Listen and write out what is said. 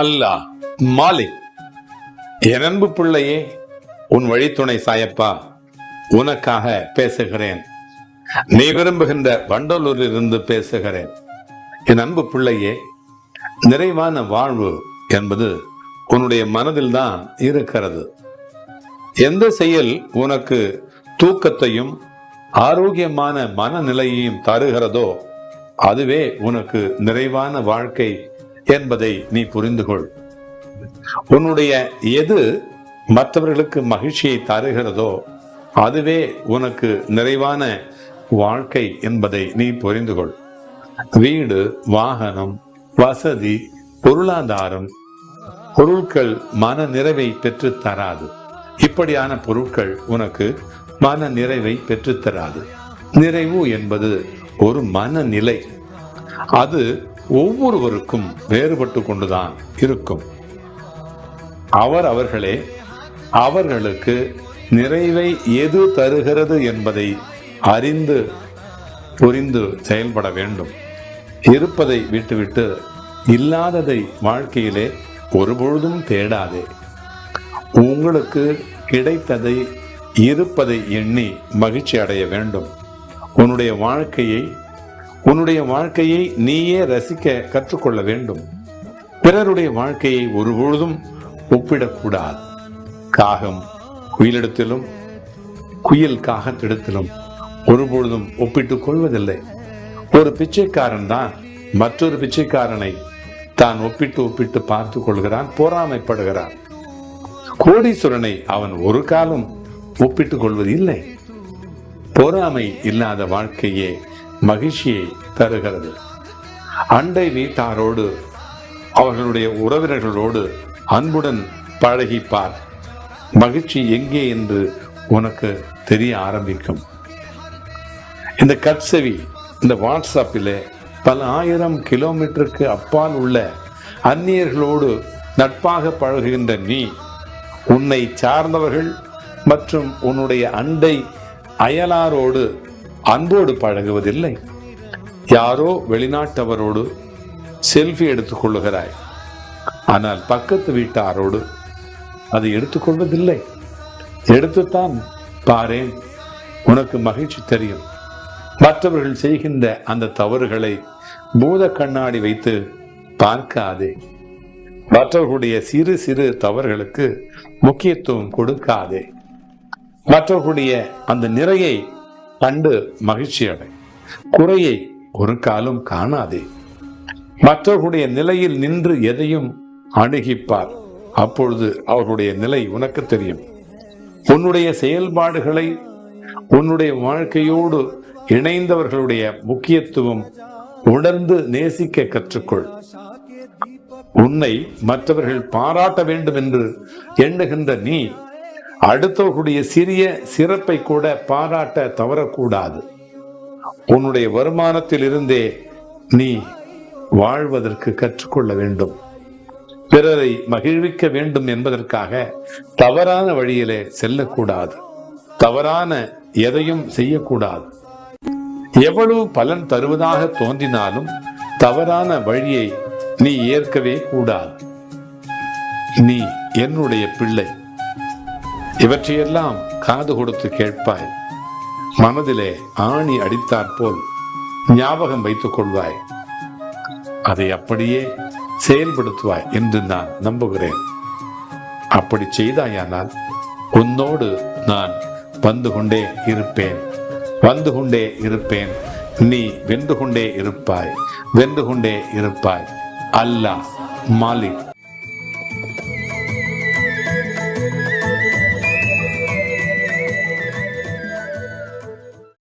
அல்லா மாலிக். என் அன்பு பிள்ளையே உன் வழித்துணை சாயப்பா உனக்காக பேசுகிறேன். நீ விரும்புகின்ற வண்டலூரில் இருந்து பேசுகிறேன். என் அன்பு பிள்ளையே நிறைவான வாழ்வு என்பது உன்னுடைய மனதில்தான் இருக்கிறது. எந்த செயல் உனக்கு தூக்கத்தையும் ஆரோக்கியமான மனநிலையையும் தருகிறதோ அதுவே உனக்கு நிறைவான வாழ்க்கை என்பதை நீ புரிந்து கொள் உன்னுடைய எது மற்றவர்களுக்கு மகிழ்ச்சியை தருகிறதோ அதுவே உனக்கு நிறைவான வாழ்க்கை என்பதை நீ புரிந்து கொள் வீடு வாகனம் வசதி பொருளாதாரம் பொருட்கள் மன நிறைவை பெற்று தராது. இப்படியான பொருட்கள் உனக்கு மன நிறைவை பெற்று தராது. நிறைவு என்பது ஒரு மனநிலை. அது ஒவ்வொருவருக்கும் வேறுபட்டு கொண்டுதான் இருக்கும். அவர் அவர்களே அவர்களுக்கு நிறைவை எது தருகிறது என்பதை அறிந்து புரிந்து செயல்பட வேண்டும். இருப்பதை விட்டுவிட்டு இல்லாததை வாழ்க்கையிலே ஒருபொழுதும் தேடாதே. உங்களுக்கு கிடைத்ததை இருப்பதை எண்ணி மகிழ்ச்சி அடைய வேண்டும். உன்னுடைய வாழ்க்கையை உன்னுடைய வாழ்க்கையை நீயே ரசிக்க கற்றுக்கொள்ள வேண்டும். பிறருடைய வாழ்க்கையை ஒருபொழுதும் ஒப்பிடக்கூடாது. காகம் குயிலிடத்திலும் குயில் காகத்திடத்திலும் ஒருபொழுதும் ஒப்பிட்டுக் கொள்வதில்லை. ஒரு பிச்சைக்காரன் தான் மற்றொரு பிச்சைக்காரனை தான் ஒப்பிட்டு ஒப்பிட்டு பார்த்துக் கொள்கிறான் பொறாமைப்படுகிறான். கோடீஸ்வரனை அவன் ஒரு காலம் ஒப்பிட்டுக் கொள்வது இல்லை பொறாமை இல்லாத வாழ்க்கையே மகிழ்ச்சியை தருகிறது. அண்டை வீட்டாரோடு அவர்களுடைய உறவினர்களோடு அன்புடன் பழகிப்பார். மகிழ்ச்சி எங்கே என்று உனக்கு தெரிய ஆரம்பிக்கும். இந்த கட்செவி இந்த வாட்ஸ்அப்பிலே பல ஆயிரம் கிலோமீட்டருக்கு அப்பால் உள்ள அந்நியர்களோடு நட்பாக பழகுகின்ற நீ உன்னை சார்ந்தவர்கள் மற்றும் உன்னுடைய அண்டை அயலாரோடு அன்போடு பழகுவதில்லை. யாரோ வெளிநாட்டவரோடு செல்ஃபி எடுத்துக் கொள்ளுகிறாய். ஆனால் பக்கத்து வீட்டாரோடு அதை எடுத்துக்கொள்வதில்லை எடுத்துத்தான் பாரேன். உனக்கு மகிழ்ச்சி தெரியும். மற்றவர்கள் செய்கின்ற அந்த தவறுகளை பூத கண்ணாடி வைத்து பார்க்காதே. மற்றவர்களுடைய சிறு சிறு தவறுகளுக்கு முக்கியத்துவம் கொடுக்காதே. மற்றவர்களுடைய அந்த நிறையை கண்டு மகிழ்ச்சி குறையை ஒரு காலம் காணாதே. மற்றவர்களுடைய நிலையில் நின்று எதையும் அணுகிப்பார். அப்பொழுது அவர்களுடைய நிலை உனக்கு தெரியும். உன்னுடைய செயல்பாடுகளை உன்னுடைய வாழ்க்கையோடு இணைந்தவர்களுடைய முக்கியத்துவம் உணர்ந்து நேசிக்க கற்றுக்கொள். உன்னை மற்றவர்கள் பாராட்ட வேண்டும் என்று எண்ணுகின்ற நீ அடுத்தவர்களுடைய சிறிய சிறப்பை கூட பாராட்ட தவறக்கூடாது. உன்னுடைய வருமானத்தில் இருந்தே நீ வாழ்வதற்கு கற்றுக்கொள்ள வேண்டும். பிறரை மகிழ்விக்க வேண்டும் என்பதற்காக தவறான வழியிலே செல்லக்கூடாது. தவறான எதையும் செய்யக்கூடாது. எவ்வளவு பலன் தருவதாக தோன்றினாலும் தவறான வழியை நீ ஏற்கவே கூடாது. நீ என்னுடைய பிள்ளை. இவற்றையெல்லாம் காது கொடுத்து கேட்பாய். மனதிலே ஆணி அடித்தாற்போல் ஞாபகம் வைத்துக் கொள்வாய். அதை அப்படியே செயல்படுத்துவாய் என்று நான் நம்புகிறேன். அப்படி செய்தாயானால் உன்னோடு நான் வந்து கொண்டே இருப்பேன். வந்து கொண்டே இருப்பேன். நீ வென்று கொண்டே இருப்பாய். வென்று கொண்டே இருப்பாய். அல்லாஹ் மாலிக்.